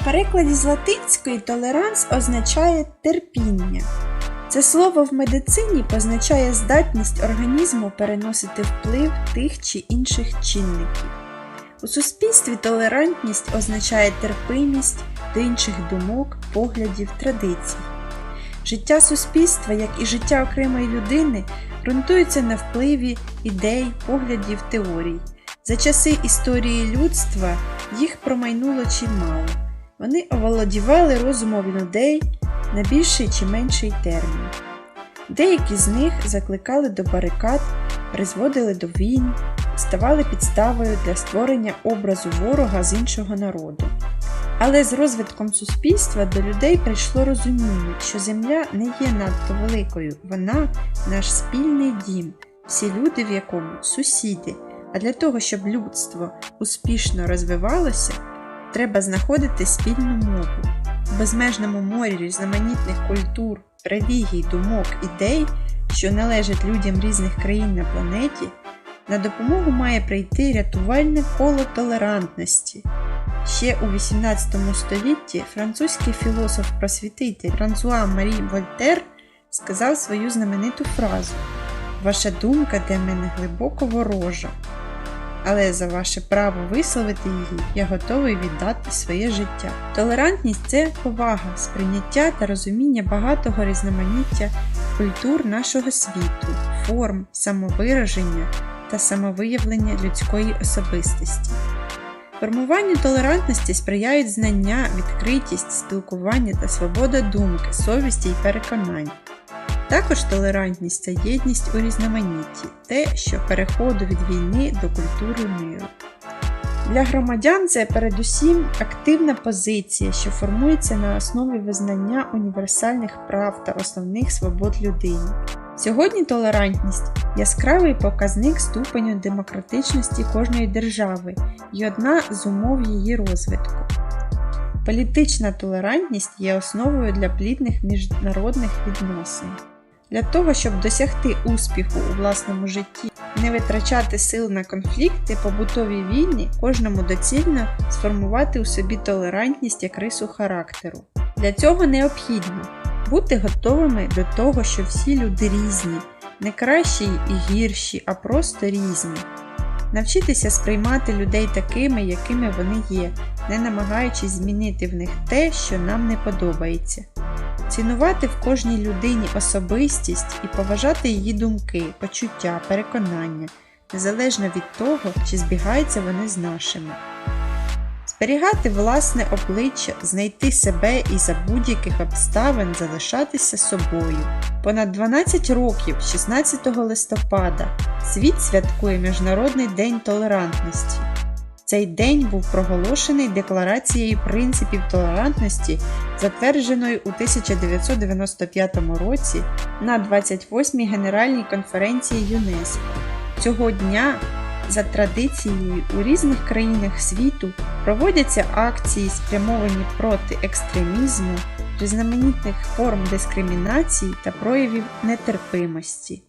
В перекладі з латинської толеранс означає терпіння. Це слово в медицині позначає здатність організму переносити вплив тих чи інших чинників. У суспільстві толерантність означає терпимість до інших думок, поглядів, традицій. Життя суспільства, як і життя окремої людини, ґрунтується на впливі ідей, поглядів, теорій. За часи історії людства їх промайнуло чимало. Вони оволодівали розумом людей на більший чи менший термін. Деякі з них закликали до барикад, призводили до війн, ставали підставою для створення образу ворога з іншого народу. Але з розвитком суспільства до людей прийшло розуміння, що земля не є надто великою, вона наш спільний дім, всі люди в якому сусіди. А для того, щоб людство успішно розвивалося, треба знаходити спільну мову. В безмежному морі різноманітних культур, релігій, думок, ідей, що належать людям різних країн на планеті, на допомогу має прийти рятувальне коло толерантності. Ще у XVIII столітті французький філософ-просвітитель Франсуа Марі Вольтер сказав свою знамениту фразу Ваша думка для мене глибоко ворожа, але за ваше право висловити її я готовий віддати своє життя. Толерантність це повага, сприйняття та розуміння багатого різноманіття культур нашого світу, форм, самовираження та самовиявлення людської особистості. Формуванню толерантності сприяють знання, відкритість, спілкування та свобода думки, совісті й переконань. Також толерантність це єдність у різноманітті, те, що переходу від війни до культури миру. Для громадян це передусім активна позиція, що формується на основі визнання універсальних прав та основних свобод людини. Сьогодні толерантність яскравий показник ступеню демократичності кожної держави і одна з умов її розвитку. Політична толерантність є основою для плідних міжнародних відносин. Для того, щоб досягти успіху у власному житті, не витрачати сил на конфлікти, побутові війни, кожному доцільно сформувати у собі толерантність як рису характеру. Для цього необхідно бути готовими до того, що всі люди різні, не кращі і гірші, а просто різні. Навчитися сприймати людей такими, якими вони є, не намагаючись змінити в них те, що нам не подобається. Цінувати в кожній людині особистість і поважати її думки, почуття, переконання, незалежно від того, чи збігаються вони з нашими. Зберігати власне обличчя, знайти себе і за будь-яких обставин залишатися собою. Понад 12 років, 16 листопада, світ святкує Міжнародний день толерантності. Цей день був проголошений Декларацією принципів толерантності, затвердженою у 1995 році на 28-й Генеральній конференції ЮНЕСКО. Цього дня за традицією у різних країнах світу проводяться акції, спрямовані проти екстремізму, різноманітних форм дискримінації та проявів нетерпимості.